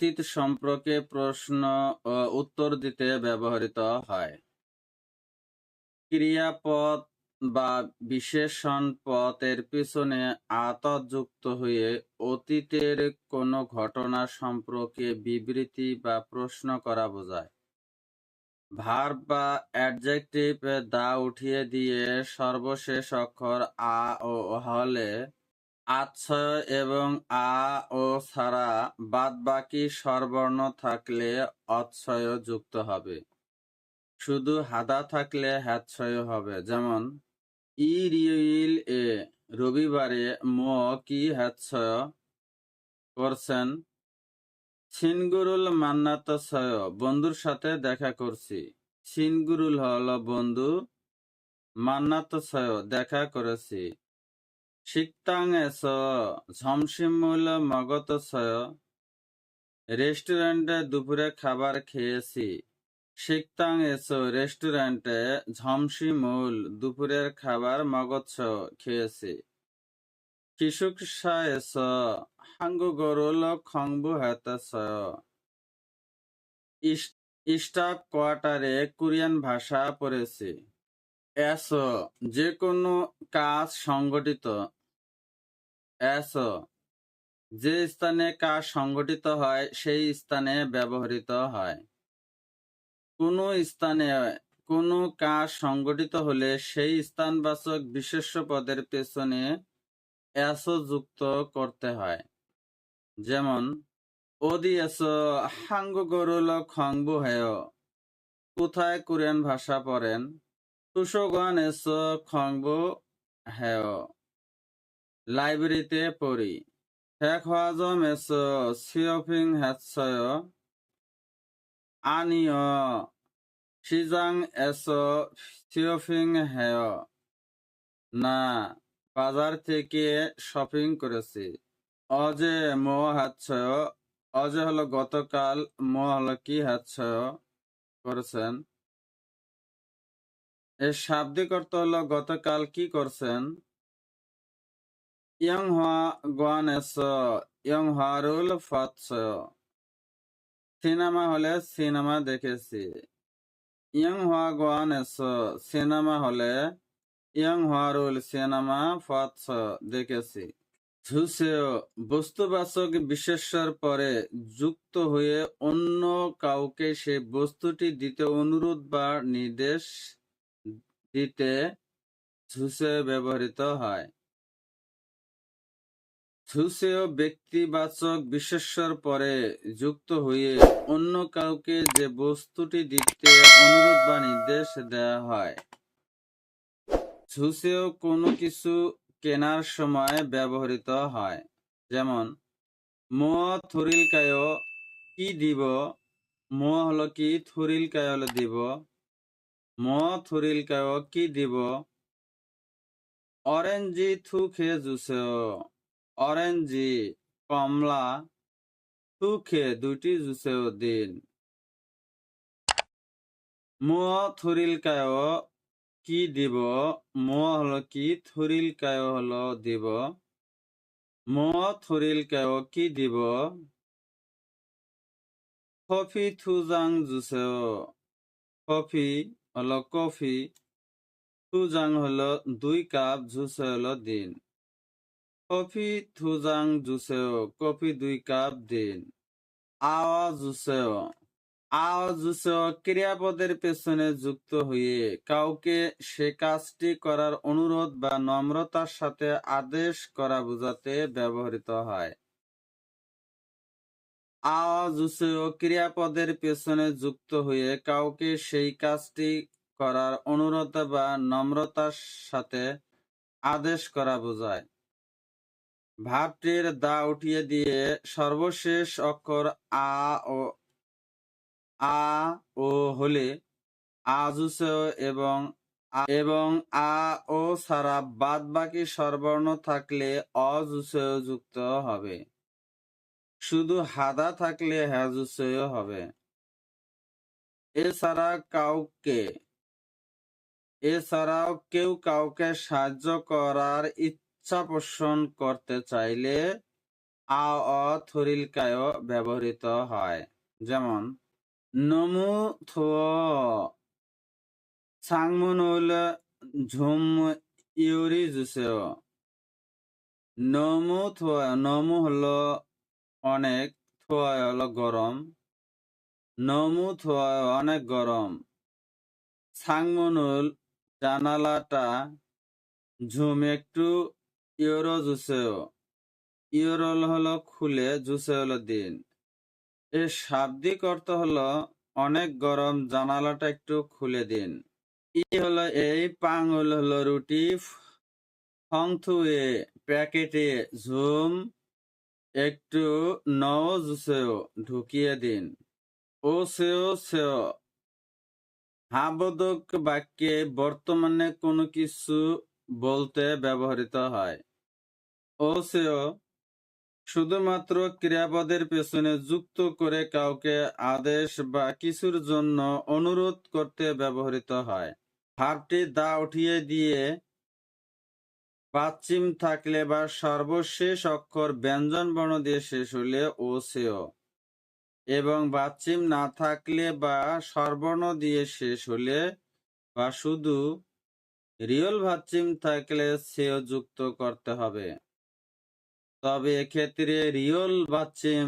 অতীত সম্পর্কে প্রশ্ন উত্তর দিতে ব্যবহৃত হয়। ক্রিয়াপদ বা বিশেষণ পদ এর পিছনে আত যুক্ত হয়ে অতীতের কোনো ঘটনা সম্পর্কে বিবৃতি বা প্রশ্ন করা বোঝায়। ভার্ব বা অ্যাডজেক্টিভ দা উঠিয়ে দিয়ে সর্বশেষ অক্ষর আ ও হলে আচ্ছয় এবং আ ও ছাড়া বাদবাকি স্বরবর্ণ থাকলে অচ্ছয় যুক্ত হবে। শুধু হাদা থাকলে হ্যাচ্ছয় হবে। যেমন ই রিইল এ রবিবারে ম কি হ্যাচ্ছয়? করছেন, ছিনগুরুল মান্নাতসয় বন্ধুর সাথে দেখা করছি। ছিনগুরুল হল বন্ধু মান্নাতসয় দেখা করেছি। শিক্তাং এস ঝমসিমুল মগতসয় রেস্টুরেন্টে দুপুরে খাবার খেয়েছি। শিক্তাং এসো রেস্টুরেন্টে ঝমসিমুল দুপুরের খাবার মগৎস খেয়েছি। কিশুকসা এস হাঙ্গু গরুল খংবু হেতাসয় স্টাফ কোয়ার্টারে কোরিয়ান ভাষা পড়েছি। এস যে কোনো কাজ সংগঠিত এস। যে স্থানে কাজ সংগঠিত হয়, সেই স্থানে ব্যবহৃত হয়। কোনো স্থানে, কোনো কাজ সংগঠিত হলে সেই স্থানবাচক বিশেষ্য পদের পেছনে এস যুক্ত করতে হয়। যেমন ওদি এস, হাঙ্গ গরুল খংবু হেয়, কোথায় কোরিয়ান ভাষা পড়েন? তুষগান এস খংবু হেয়। লাইব্রেরিতে পড়ি। শেখ হওয়াজম এস সিওফিং হ্যাৎসয় আনিয় সিজাং এস সিওফিং হেয় না, বাজার থেকে শপিং করেছি। অজে মো হাতছয় অজে হলো গতকাল মো হলো কি হাতছয় করেছেন। এর শাব্দিক অর্থ হলো গতকাল কি করছেন? ইয়ং হওয়া গোয়ান এস ইয়ং হারুল ফাতছয় সিনেমা হলে সিনেমা দেখেছি। ইয়ং হওয়া গোয়ান এস সিনেমা হলে ইয়ং হওয়ারুল সিনেমা ফাতছ দেখেছি। ঝুসেও বস্তুবাচক বিশেষ্যর পরে যুক্ত হয়ে অন্য কাউকে সে বস্তুটি দিতে অনুরোধ বা নির্দেশ দিতে ঝুসে ব্যবহৃত হয়। ঝুসেও ব্যক্তিবাচক বিশেষ্যর পরে যুক্ত হয়ে অন্য কাউকে যে বস্তুটি দিতে অনুরোধ বা নির্দেশ দেওয়া হয়। ঝুসেও কোনো কিছু কেনার সময় ব্যবহৃত হয়, যেমন, ম থুরিল কায় কি দিব? ম হলো কি থুরিল কায় হলো দিব? ম থুরিল কায় কি দিব? অরেঞ্জি থু খেয়ে জুসেও। অরেঞ্জি কমলা খেয়ে দুটি জুসেও দিন। ম থুরিল কায় কি দিব? ম হলো কি? থুরিল কায় হলো দিব। ম থুরিল কায় কি দিব? কফি থুজাং জুসেও কফি হলো কফি। থুজাং হলো দুই কাপ জুসে হলো দিন। কফি থুজাং জুসেও কফি দুই কাপ দিন। আওয়া জুসেও আওয়াজুসেও ক্রিয়াপদের পেছনে যুক্ত হয়ে কাউকে সে কাজটি করার অনুরোধ বা নম্রতার সাথে আদেশ করা বোঝাতে ব্যবহৃত হয়। আওয়াজুসেও ক্রিয়াপদের পেছনে যুক্ত হয়ে কাউকে সেই কাজটি করার অনুরোধ বা নম্রতার সাথে আদেশ করা বোঝায়। ভাবটির দা উঠিয়ে দিয়ে সর্বশেষ অক্ষর আ ও আ ও হলে আজুসেও এবং এবং আ ও ছাড়া বাদ বাকি স্বরবর্ণ থাকলে অজুসেও যুক্ত হবে। শুধু হাদা থাকলে হ্যাজুসেও হবে। এছাড়া কাউকে, এছাড়াও কেউ কাউকে সাহায্য করার ইচ্ছা মাধ্যাকর্ষণ করতে চাইলে আ অ থরিলকায় ব্যবহৃত হয়। যেমন, নমু থাংমুনুল ঝুম ইউরি জুসে নমু নমু হলো অনেক থোয় হলো গরম। নমু থোয় অনেক গরম। সাংমনুল জানালাটা ঝুম একটু ইউরো জুসেও ইউরোল হলো খুলে জুসে হলো দিন। এর শাব্দিক অর্থ হলো অনেক গরম, জানালাটা একটু খুলে দিন। ই হলো এই পাঙ্গুল হলো রুটি ফংথুয়ে প্যাকেটে ঝুম, একটু নও জুসেও ঢুকিয়ে দিন। ও সেও সেও। হাবোধক বাক্যে বর্তমানে কোনো কিছু বলতে ব্যবহৃত হয়। সেও শুধুমাত্র ক্রিয়াপদের পেছনে যুক্ত করে কাউকে আদেশ বা কিছুর জন্য অনুরোধ করতে ব্যবহৃত হয়। ভাবটি দা উঠিয়ে দিয়ে পাচ্ছিম থাকলে বা সর্বশেষ অক্ষর ব্যঞ্জন বর্ণ দিয়ে শেষ হলে ও সেও এবং বাচ্চিম না থাকলে বা সর্বর্ণ দিয়ে শেষ হলে বা শুধু রিয়ল ভাচ্চিম থাকলে সেও যুক্ত করতে হবে। তবে এক্ষেত্রে রিয়ল বাচ্চিম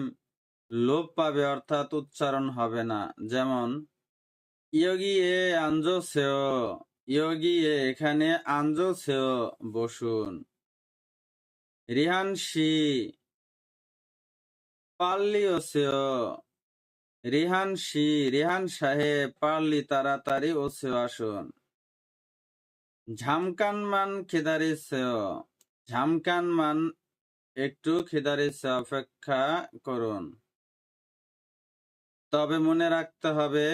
লোপ পাবে অর্থাৎ উচ্চারণ হবে না। যেমন, ইয়োগি এ আঞ্জো সেও, ইয়োগি এ এখানে আঞ্জো সেও বসুন। রিহান শি, পাল্লিও সেও, রিহান শি, রিহান সাহেব পারলি তাড়াতাড়ি ওসে আসুন। ঝামকান মান খেদারি সেও ঝামকান মান একটু খিদারি সে অপেক্ষা করুন। তবে মনে রাখতে হবে,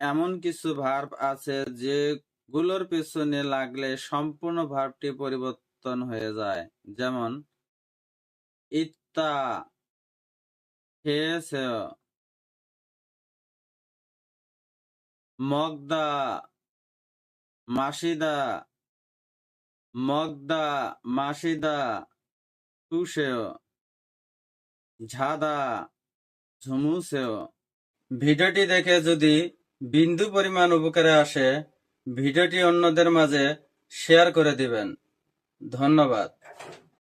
এমন কিছু ভার্ব আছে যেগুলোর পিছনে লাগলে সম্পূর্ণ ভার্বটি পরিবর্তন হয়ে যায়। যেমন, ইত্তা খেয়েছেও মগদা, মাসিদা মগদা, মাসিদা তুষেও ঝাদা ঝুমুসেও ভিডিওটি দেখে যদি বিন্দু পরিমাণ উপকারে আসে, ভিডিওটি অন্যদের মাঝে শেয়ার করে দিবেন। ধন্যবাদ।